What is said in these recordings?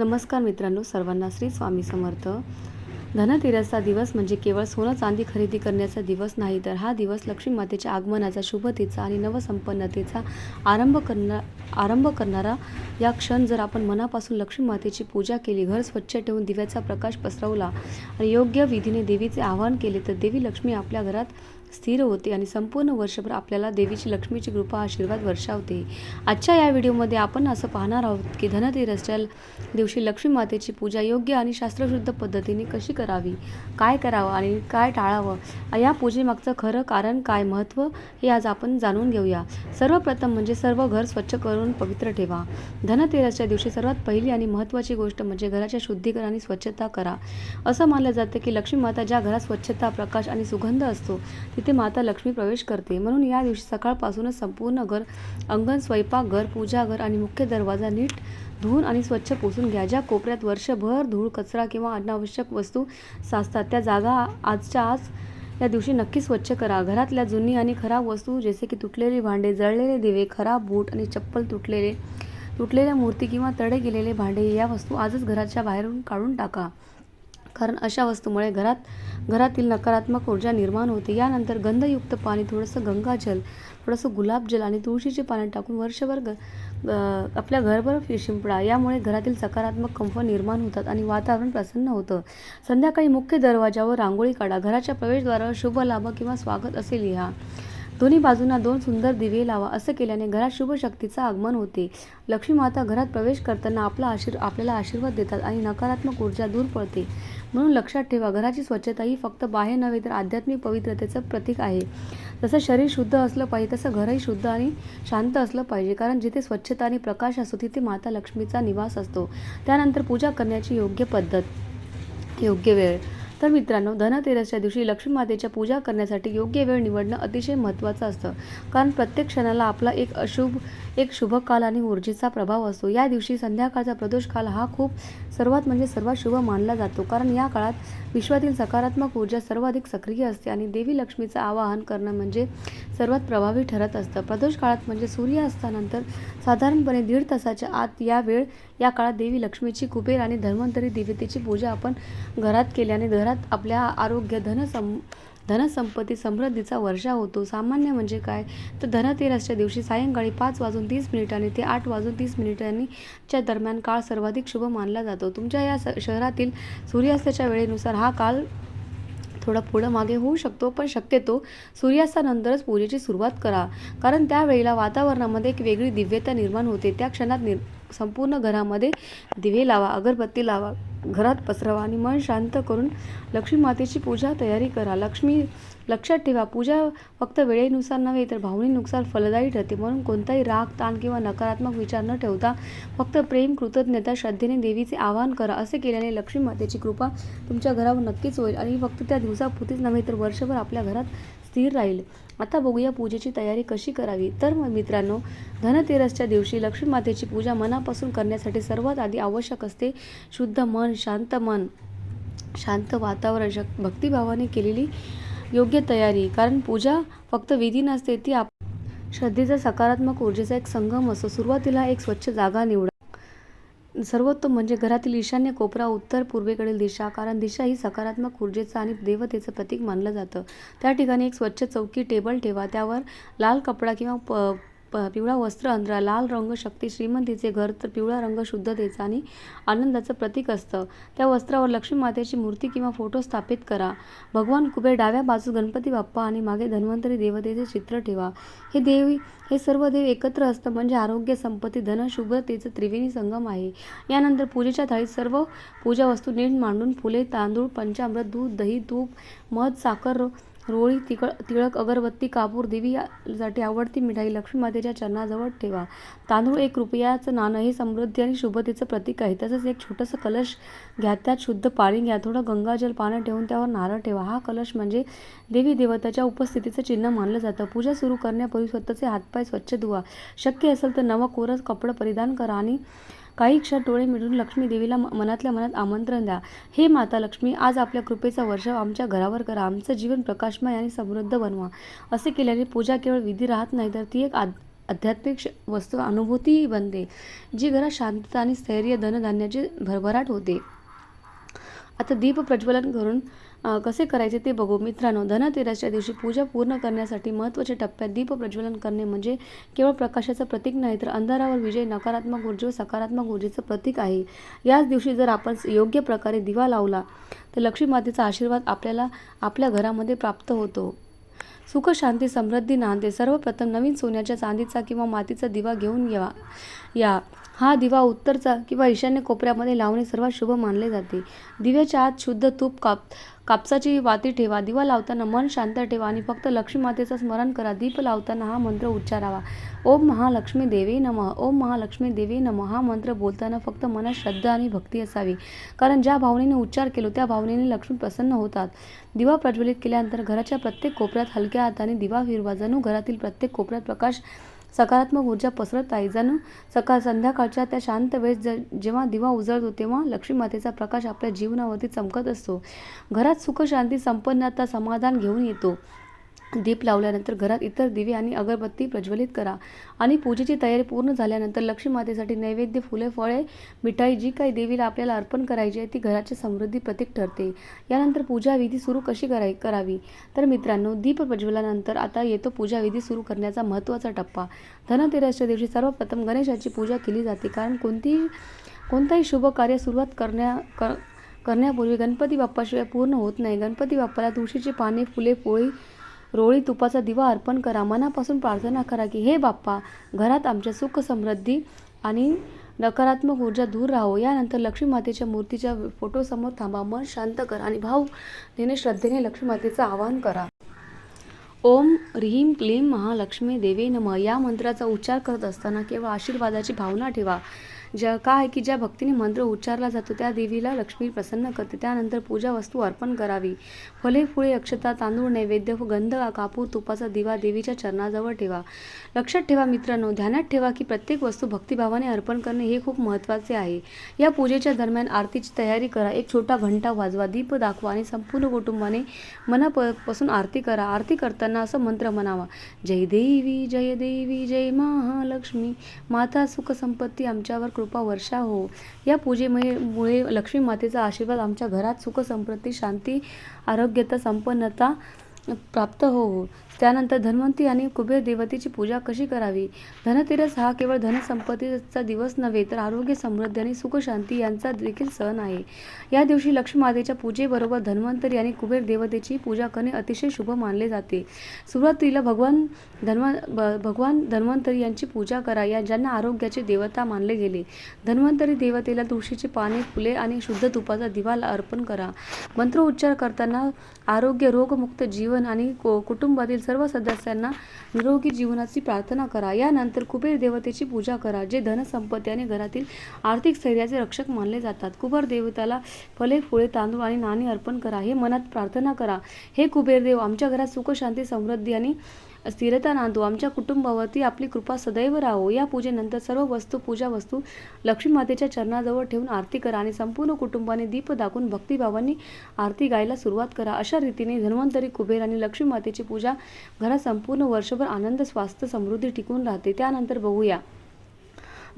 नमस्कार मित्रांनो सर्वांना श्री स्वामी समर्थ. धनतेरसचा दिवस म्हणजे केवळ सोनं चांदी खरेदी करण्याचा दिवस नाही तर हा दिवस लक्ष्मी मातेच्या आगमनाचा शुभतेचा आणि नवसंपन्नतेचा आरंभ करणार आरंभ करणारा या क्षण. जर आपण मनापासून लक्ष्मी मातेची पूजा केली घर स्वच्छ ठेवून दिव्याचा प्रकाश पसरवला आणि योग्य विधीने देवीचे आवाहन केले तर देवी लक्ष्मी आपल्या घरात स्थिर होते आणि संपूर्ण वर्षभर आपल्याला देवीची लक्ष्मीची कृपा आशीर्वाद वर्षावते. आजच्या या व्हिडिओमध्ये आपण असं पाहणार आहोत की धनतेरसच्या दिवशी लक्ष्मी मातेची पूजा योग्य आणि शास्त्रशुद्ध पद्धतीने कशी करावी काय करावं आणि काय टाळावं या पूजेमागचं खरं कारण काय महत्त्व हे आज आपण जाणून घेऊया. सर्वप्रथम म्हणजे सर्व घर स्वच्छ करून पवित्र ठेवा. धनतेरसच्या दिवशी सर्वात पहिली आणि महत्त्वाची गोष्ट म्हणजे घराच्या शुद्धीकरण आणि स्वच्छता करा. असं मानलं जातं की लक्ष्मी माता ज्या घरात स्वच्छता प्रकाश आणि सुगंध असतो तिथे माता लक्ष्मी प्रवेश करते. म्हणून या दिवशी सकाळपासूनच संपूर्ण घर अंगण स्वयंपाकघर पूजाघर आणि मुख्य दरवाजा नीट धुवून आणि स्वच्छ पुसून घ्या. ज्या कोपऱ्यात वर्षभर धूळ कचरा किंवा अनावश्यक वस्तू साचतात त्या जागा आजच्या आज या दिवशी नक्की स्वच्छ करा. घरातल्या जुनी आणि खराब वस्तू जसे की तुटलेली भांडे जळलेले दिवे खराब बूट आणि चप्पल तुटलेले तुटलेल्या मूर्ती किंवा तडे गेलेले भांडे या वस्तू आजच घराच्या बाहेरून काढून टाका. कारण अशा वस्तूमुळे घरात घरातील नकारात्मक ऊर्जा निर्माण होते. यानंतर गंधयुक्त पाणी थोडंसं गंगाजल थोडंसं गुलाबजल आणि तुळशीचे पाणी टाकून वर्षभर ग ग- आपल्या घरभर शिंपडा यामुळे घरातील सकारात्मक कंफ निर्माण होतात आणि वातावरण प्रसन्न होतं. संध्याकाळी मुख्य दरवाजावर रांगोळी काढा. घराच्या प्रवेशद्वारावर शुभ लाभ किंवा स्वागत असे लिहा. दोन्ही बाजूंना दोन सुंदर दिवे लावा. असं केल्याने घरात शुभ शक्तीचं आगमन होते. लक्ष्मी माता घरात प्रवेश करताना आपला आशीर आपल्याला आशीर्वाद देतात आणि नकारात्मक ऊर्जा दूर पडते म्हणून लक्षात ठेवा घराची स्वच्छता ही फक्त बाह्य नव्हे तर आध्यात्मिक पवित्रतेचं प्रतीक आहे. जसं शरीर शुद्ध असलं पाहिजे तसं घरही शुद्ध आणि शांत असलं पाहिजे कारण जिथे स्वच्छता आणि प्रकाश असतो तिथे माता लक्ष्मीचा निवास असतो. त्यानंतर पूजा करण्याची योग्य पद्धत योग्य वेळ. तर मित्रांनो धनतेरसच्या दिवशी लक्ष्मी मातेच्या पूजा करण्यासाठी योग्य वेळ निवडणं अतिशय महत्त्वाचं असतं. कारण प्रत्येक क्षणाला आपला एक अशुभ एक शुभ काल आणि ऊर्जेचा प्रभाव असतो या दिवशी संध्याकाळचा प्रदोष काल हा खूप सर्वात म्हणजे सर्वात शुभ मानला जातो. कारण या काळात विश्वातील सकारात्मक ऊर्जा सर्वाधिक सक्रिय असते आणि देवी लक्ष्मीचं आवाहन करणं म्हणजे सर्वात प्रभावी ठरत असतं. प्रदोष काळात म्हणजे सूर्यास्तानंतर साधारणपणे दीड तासाच्या आत या वेळ या काळात देवी लक्ष्मीची कुबेर आणि धन्वंतरी देवतेची पूजा आपण घरात केल्याने घरात आपल्या आरोग्य धन सं धनसंपत्ती समृद्धीचा वर्षा होतो. सामान्य म्हणजे काय? तर धनतेरसच्या दिवशी सायंकाळी पाच वाजून तीस मिनिटांनी ते आठ वाजून तीस मिनिटांनी च्या दरम्यान काळ सर्वाधिक शुभ मानला जातो. तुमच्या या स- शहरातील सूर्यास्ताच्या वेळेनुसार हा काळ थोडा पुढं मागे होऊ शकतो पण शक्यतो सूर्यास्तानंतरच पूजेची सुरुवात करा. कारण त्यावेळेला वातावरणामध्ये एक वेगळी दिव्यता निर्माण होते. त्या क्षणात निर संपूर्ण घरामध्ये दिवे लावा अगरबत्ती लावा. घरात पसरवा आणि मन शांत करून लक्ष्मी मातेची पूजा तयारी करा. लक्ष्मी लक्षात ठेवा पूजा फक्त वेळेनुसार नव्हे तर भावनेनुसार फलदायी ठरते. म्हणून कोणताही राग ताण किंवा नकारात्मक विचार न ठेवता फक्त प्रेम कृतज्ञता श्रद्धेने देवीचे आवाहन करा. असे केल्याने लक्ष्मी मातेची कृपा तुमच्या घरावर नक्कीच होईल. आणि फक्त त्या दिवसापुरतीच नव्हे तर वर्षभर आपल्या घरात स्थिर राहील. आता बघूया पूजेची तयारी कशी करावी. तर मग मित्रांनो धनतेरसच्या दिवशी लक्ष्मी मातेची पूजा मनापासून करण्यासाठी सर्वात आधी आवश्यक असते शुद्ध मन शांत मन शांत वातावरण शक भक्तिभावाने केलेली योग्य तयारी. कारण पूजा फक्त विधी नसते ती आप श्रद्धेचा सकारात्मक ऊर्जेचा एक संगम असतो सुरुवातीला एक स्वच्छ जागा निवडा. सर्वोत्तम म्हणजे घरातील ईशान्य कोपरा उत्तर पूर्वेकडील दिशा कारण दिशा ही सकारात्मक ऊर्जेचं आणि देवतेचं प्रतीक मानलं जातं. त्या ठिकाणी एक स्वच्छ चौकी टेबल ठेवा त्यावर लाल कपडा किंवा प प पिवळा वस्त्र अंतरा लाल रंग शक्ती श्रीमंतीचे घर तर पिवळा रंग शुद्धतेचा आणि आनंदाचं प्रतीक असतं. त्या वस्त्रावर लक्ष्मी मातेची मूर्ती किंवा फोटो स्थापित करा. भगवान कुबेर डाव्या बाजूस गणपती बाप्पा आणि मागे धन्वंतरी देवतेचे चित्र ठेवा. हे देवी हे सर्व देव एकत्र असतं म्हणजे आरोग्य संपत्ती धन शुभतेचं त्रिवेणी संगम आहे. यानंतर पूजेच्या थाळीत सर्व पूजा वस्तू नीट मांडून फुले तांदूळ पंचामृत दूध दही तूप मध साखर रोळी तिकळ तिळक अगरबत्ती कापूर देवीसाठी आवडती मिठाई लक्ष्मी मातेच्या चरणाजवळ ठेवा. तांदूळ एक रुपयाचं नाणं हे समृद्धी आणि शुभतेचं प्रतीक आहे. तसंच एक छोटंसं कलश घ्या त्यात शुद्ध पाणी घ्या थोडं गंगाजल पानं ठेवून त्यावर नारळ ठेवा. हा कलश म्हणजे देवी देवताच्या उपस्थितीचं चिन्ह मानलं जातं. पूजा सुरू करण्यापूर्वी स्वतःचे हातपाय स्वच्छ धुवा. शक्य असेल तर नवं कोरस कपडं परिधान करा आणि काही क्षण डोळे मिळून लक्ष्मी देवीला मनातल्या मनात आमंत्रण द्या. हे माता लक्ष्मी आज आपल्या कृपेचा वर्षाव आमच्या घरावर करा. आमचं जीवन प्रकाशमय आणि समृद्ध बनवा. असे केल्याने पूजा केवळ विधी राहत नाही तर ती एक आद आध्यात्मिक श- वस्तू अनुभूतीही बनते जी घरात शांतता आणि स्थैर्य धनधान्याची भरभराट होते. आता दीप प्रज्वलन करून कसे करायचे ते बघू. मित्रांनो धनतेरसच्या दिवशी पूजा पूर्ण करण्यासाठी महत्त्वाच्या टप्प्यात दीप प्रज्वलन करणे म्हणजे केवळ प्रकाशाचं प्रतीक नाही तर अंधारावर विजय नकारात्मक ऊर्जा व सकारात्मक ऊर्जेचं प्रतीक आहे. याच दिवशी जर आपण योग्य प्रकारे दिवा लावला तर लक्ष्मी मातेचा आशीर्वाद आपल्याला आपल्या घरामध्ये प्राप्त होतो. सुख शांती समृद्धी नांदते सर्वप्रथम नवीन सोन्याच्या चांदीचा किंवा मातीचा दिवा घेऊन या. या. हा दिवा उत्तरचा किंवा ईशान्य कोपऱ्यामध्ये लावणे सर्वात शुभ मानले जाते. दिव्याच्या आत शुद्ध तूप काप कापसाची वाती ठेवा दिवा लावताना मन शांत ठेवा आणि फक्त लक्ष्मी मातेचं स्मरण करा. दीप लावताना हा मंत्र उच्चारावा. ओम महालक्ष्मी देवी नमः. ओम महालक्ष्मी देवी नम. हा मंत्र बोलताना फक्त मनात श्रद्धा आणि भक्ती असावी. कारण ज्या भावनेने उच्चार केलो त्या भावनेने लक्ष्मी प्रसन्न होतात. दिवा प्रज्वलित केल्यानंतर घराच्या प्रत्येक कोपऱ्यात हलक्या हाताने दिवा फिरवा जणू घरातील प्रत्येक कोपऱ्यात प्रकाश सकारात्मक ऊर्जा पसरत आहे. जणू सकाळ संध्याकाळच्या त्या शांत वेळेस ज जेव्हा दिवा उजळतो तेव्हा लक्ष्मी मातेचा प्रकाश आपल्या जीवनावरती चमकत असतो. घरात सुखशांती संपन्नता समाधान घेऊन येतो. दीप लावल्यानंतर घरात इतर दिवे आणि अगरबत्ती प्रज्वलित करा. आणि पूजेची तयारी पूर्ण झाल्यानंतर लक्ष्मी मातेसाठी नैवेद्य फुले फळे मिठाई जी काही देवीला आपल्याला अर्पण करायची आहे ती घराची समृद्धी प्रतीक ठरते. यानंतर पूजा विधी सुरू कशी कराय करावी? तर मित्रांनो दीप प्रज्वलनानंतर आता येतो पूजा विधी सुरू करण्याचा महत्त्वाचा टप्पा. धनतेरसच्या दिवशी सर्वप्रथम गणेशाची पूजा केली जाते. कारण कोणतीही कोणताही शुभ कार्य सुरुवात करण्या कर करण्यापूर्वी गणपती बाप्पाशिवाय पूर्ण होत नाही. गणपती बाप्पाला तुळशीची पाने फुले पोळी रोळी तुपाचा दिवा अर्पण करा मनापासून प्रार्थना करा की हे बाप्पा घरात आमच्या सुख समृद्धी आणि नकारात्मक ऊर्जा दूर राहो. यानंतर लक्ष्मी मातेच्या मूर्तीच्या फोटोसमोर थांबा मन शांत करा आणि भाव नेने श्रद्धेने लक्ष्मी मातेचं आवाहन करा. ओम ह्रीम क्लीं महालक्ष्मी देवी नमः. या मंत्राचा उच्चार करत असताना केवळ आशीर्वादाची भावना ठेवा. ज्या काय आहे की ज्या भक्तीने मंत्र उच्चारला जातो त्या देवीला लक्ष्मी प्रसन्न करते. त्यानंतर पूजा वस्तू अर्पण करावी. फले फुळे अक्षता तांदूळ नैवेद्य व गंध कापूर तुपाचा दिवा देवीच्या चरणाजवळ ठेवा. लक्षात ठेवा मित्रांनो ध्यानात ठेवा की प्रत्येक वस्तू भक्तिभावाने अर्पण करणे हे खूप महत्त्वाचे आहे. या पूजेच्या दरम्यान आरतीची तयारी करा. एक छोटा घंटा वाजवा. दीप दाखवा आणि संपूर्ण कुटुंबाने मनापासून आरती करा. आरती करताना असं मंत्र म्हणावा. जय देवी जय देवी जय महालक्ष्मी. माता सुख संपत्ती आमच्यावर कृपा वर्षा हो. या पूजेमुळे मुळे लक्ष्मी मातेचा आशीर्वाद आमच्या घरात सुख संपत्ती शांती आरोग्यता संपन्नता प्राप्त हो. त्यानंतर धन्वंती आणि कुबेर देवतेची पूजा कशी करावी? धनतेरस हा केवळ धनसंपत्तीचा दिवस नव्हे तर आरोग्य समृद्धी आणि सुखशांती यांचा देखील सण आहे. या दिवशी लक्ष्मीमातेच्या पूजेबरोबर धन्वंतरी आणि कुबेर देवतेची पूजा करणे अतिशय शुभ मानले जाते. सुरुवातीला भगवान धन्व ब- भगवान धन्वंतरी यांची पूजा करा या ज्यांना आरोग्याचे देवता मानले गेले. धन्वंतरी देवतेला तुळशीची पाने फुले आणि शुद्ध तुपाचा दिवा अर्पण करा. मंत्र उच्चार करताना आरोग्य रोगमुक्त जीवन आणि को- कुटुंबातील सर्व सदस्यांना निरोगी जीवनाची प्रार्थना करा. यानंतर कुबेर देवतेची पूजा करा जे धनसंपत्ती आणि घरातील आर्थिक स्थैर्याचे रक्षक मानले जातात. कुबेर देवताला फले फुळे तांदूळ आणि नाणी अर्पण करा. हे मनात प्रार्थना करा. हे कुबेरदेव आमच्या घरात सुख शांती समृद्धी आणि स्थिरता नांदो. आमच्या कुटुंबावरती आपली कृपा सदैव राहो. या पूजेनंतर सर्व वस्तू पूजा वस्तू लक्ष्मी मातेच्या चरणाजवळ ठेवून आरती करा आणि संपूर्ण कुटुंबाने दीप दाखवून भक्तिभावाने आरती गायला सुरुवात करा. अशा रीतीने धन्वंतरी कुबेर आणि लक्ष्मी मातेची पूजा घरात संपूर्ण वर्षभर आनंद स्वास्थ्य समृद्धी टिकून राहते. त्यानंतर बघूया.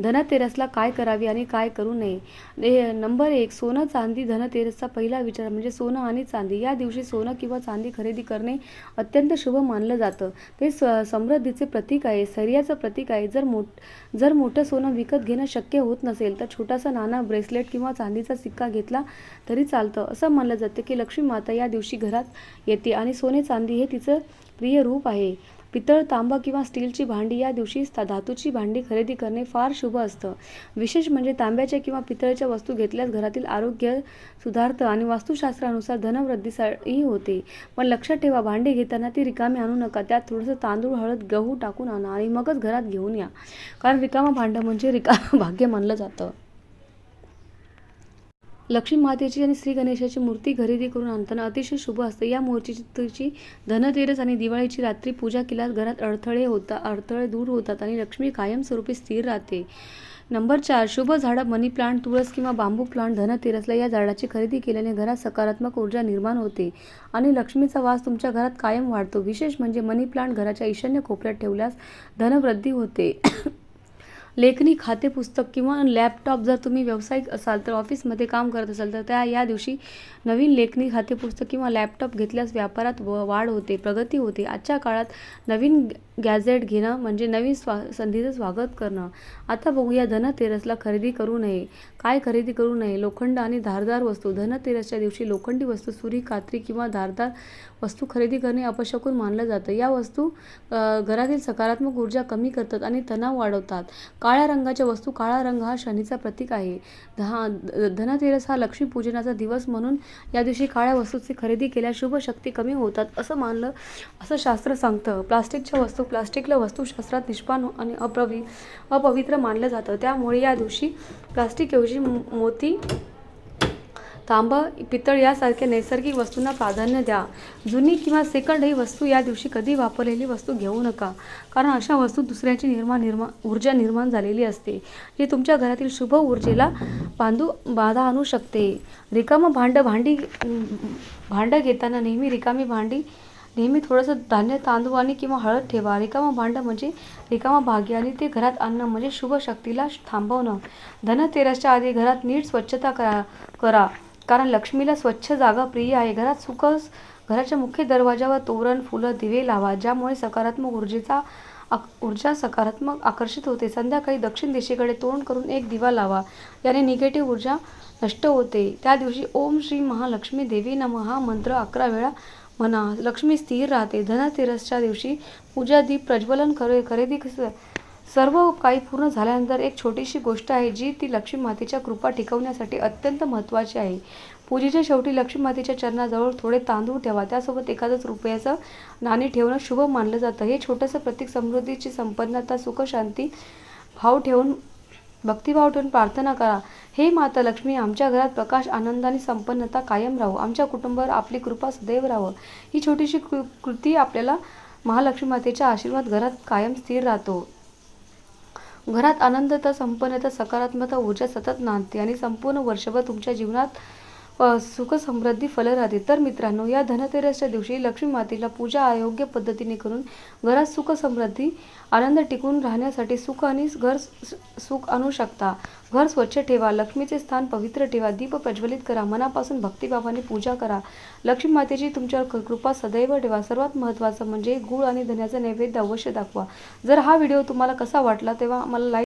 धनतेरसला काय करावे आणि काय करू नये? नंबर एक सोनं चांदी धनतेरसचा पहिला विचार म्हणजे सोनं आणि चांदी. या दिवशी सोनं किंवा चांदी खरेदी करणे अत्यंत शुभ मानलं जातं. ते स समृद्धीचे प्रतीक आहे स्थैर्याचं प्रतीक आहे. जर मोठ जर मोठं सोनं विकत घेणं शक्य होत नसेल तर छोटासा नाना ब्रेसलेट किंवा चांदीचा सिक्का घेतला तरी चालतं. असं मानलं जातं की लक्ष्मी माता या दिवशी घरात येते आणि सोने चांदी हे तिचं प्रिय रूप आहे. पितळ तांबा किंवा स्टीलची भांडी या दिवशी धातूची भांडी खरेदी करणे फार शुभ असतं. विशेष म्हणजे तांब्याच्या किंवा पितळच्या वस्तू घेतल्यास घरातील आरोग्य सुधारतं आणि वास्तुशास्त्रानुसार धनवृद्धीसाठी होते. पण लक्षात ठेवा भांडी घेताना ती रिकामी आणू नका. त्यात थोडंसं तांदूळ हळद गहू टाकून आणा आणि मगच घरात घेऊन या. कारण रिकामा भांडं म्हणजे रिकामं भाग्य मानलं जातं. लक्ष्मी मातेची आणि श्री गणेशाची मूर्ती खरेदी करून आणताना अतिशय शुभ असते. या मूर्तीची धनतेरस आणि दिवाळीची रात्री पूजा केल्यास घरात अडथळे होतात अडथळे दूर होतात आणि लक्ष्मी कायमस्वरूपी स्थिर राहते. नंबर चार शुभ झाडं मनी प्लांट तुळस किंवा बांबू प्लांट धनतेरसला या झाडाची खरेदी केल्याने घरात सकारात्मक ऊर्जा निर्माण होते आणि लक्ष्मीचा वास तुमच्या घरात कायम वाढतो. विशेष म्हणजे मनी प्लांट घराच्या ईशान्य कोपऱ्यात ठेवल्यास धनवृद्धी होते. लेखनी खाते पुस्तक किंवा लॅपटॉप जर तुम्ही व्यावसायिक असाल तर ऑफिसमध्ये काम करत असाल तर त्या या दिवशी नवीन लेखणी खाते पुस्तक किंवा लॅपटॉप घेतल्यास व्यापारात व वाढ होते प्रगती होते. आजच्या काळात नवीन गॅझेट घेणं म्हणजे नवीन स्वा संधीचं स्वागत करणं. आता बघूया धनतेरसला खरेदी करू नये. काय खरेदी करू नये? लोखंड आणि धारदार वस्तू. धनतेरसच्या दिवशी लोखंडी वस्तू सुरी कात्री किंवा धारदार वस्तू खरेदी करणे अपशकून मानलं जातं. या वस्तू घरातील सकारात्मक ऊर्जा कमी करतात आणि तणाव वाढवतात. काळ्या रंगाच्या वस्तू काळा रंग हा शनीचा प्रतीक आहे. दहा धनतेरस हा लक्ष्मीपूजनाचा दिवस म्हणून या दिवशी काळ्या वस्तूची खरेदी केल्यास शुभ शक्ती कमी होतात असं मानलं असं शास्त्र सांगतं. प्लास्टिकच्या वस्तू प्लास्टिकला वस्तूशास्त्रात निष्पान आणि अप्रवि अपवित्र मानलं जातं. त्यामुळे या दिवशी प्लास्टिकऐवजी मोती तांब पितळ यासारख्या नैसर्गिक वस्तूंना प्राधान्य द्या. जुनी किंवा सेकंड ही वस्तू या दिवशी कधी वापरलेली वस्तू घेऊ नका. कारण अशा वस्तू दुसऱ्याची निर्माण निर्माण ऊर्जा निर्माण झालेली असते. जी तुमच्या घरातील शुभ ऊर्जेला बांधू बाधा आणू शकते. रिकामं भांडं भांडी भांडं घेताना नेहमी रिकामी भांडी नेहमी थोडंसं धान्य तांदूळ आणि किंवा हळद ठेवा. रिकामा भांडं म्हणजे रिकामा भाग्य आणि ते घरात आणणं म्हणजे शुभ शक्तीला थांबवणं. धनतेरसच्या आधी घरात नीट स्वच्छता करा करा. कारण लक्ष्मीला स्वच्छ जागा प्रिय आहे. घरात सुखस घराच्या मुख्य दरवाजावर तोरण फुलं दिवे लावा ज्यामुळे सकारात्मक ऊर्जेचा आक- ऊर्जा सकारात्मक आकर्षित होते. संध्याकाळी दक्षिण दिशेकडे तोंड करून एक दिवा लावा याने निगेटिव्ह ऊर्जा नष्ट होते. त्या दिवशी ओम श्री महालक्ष्मी देवी नम हा मंत्र अकरा वेळा म्हणा. लक्ष्मी स्थिर राहते. धनतेरसच्या दिवशी पूजा दीप प्रज्वलन खरे खरेदी कसं सर्व काही पूर्ण झाल्यानंतर एक छोटीशी गोष्ट आहे जी ती लक्ष्मी मातेच्या कृपा टिकवण्यासाठी अत्यंत महत्त्वाची आहे. पूजेच्या शेवटी लक्ष्मी मातेच्या चरणाजवळ थोडे तांदूळ ठेवा. त्यासोबत एखादंच रुपयाचं नाणे ठेवणं शुभ मानलं जातं. हे छोटंसं प्रतीक समृद्धीची संपन्नता सुख शांती भाव ठेवून भक्तिभाव ठेवून प्रार्थना करा. हे माता लक्ष्मी आमच्या घरात प्रकाश आनंद आणि संपन्नता कायम राहू. आमच्या कुटुंबावर आपली कृपा सदैव राहावं. ही छोटीशी कृ कृती आपल्याला महालक्ष्मी मातेचा आशीर्वाद घरात कायम स्थिर राहतो. घरात आनंदता संपन्नता सकारात्मकता ऊर्जा सतत नांदते. आणि संपूर्ण वर्षभर तुमच्या जीवनात सुख समृद्धी फल राहते. तर मित्रांनो या धनतेरसच्या दिवशी लक्ष्मी मातेला पूजा अयोग्य पद्धतीने करून घरात सुख समृद्धी आनंद टिकून राहण्यासाठी सुख आणि घर सुख आणू शकता. घर स्वच्छ ठेवा लक्ष्मीचे स्थान पवित्र ठेवा दीप प्रज्वलित करा मनापासून भक्तिभावाने पूजा करा. लक्ष्मी मातेची तुमच्यावर कृपा सदैव ठेवा. सर्वात महत्त्वाचं म्हणजे गुळ आणि धन्याचा नैवेद्य अवश्य दाखवा. जर हा व्हिडिओ तुम्हाला कसा वाटला तेव्हा मला लाईक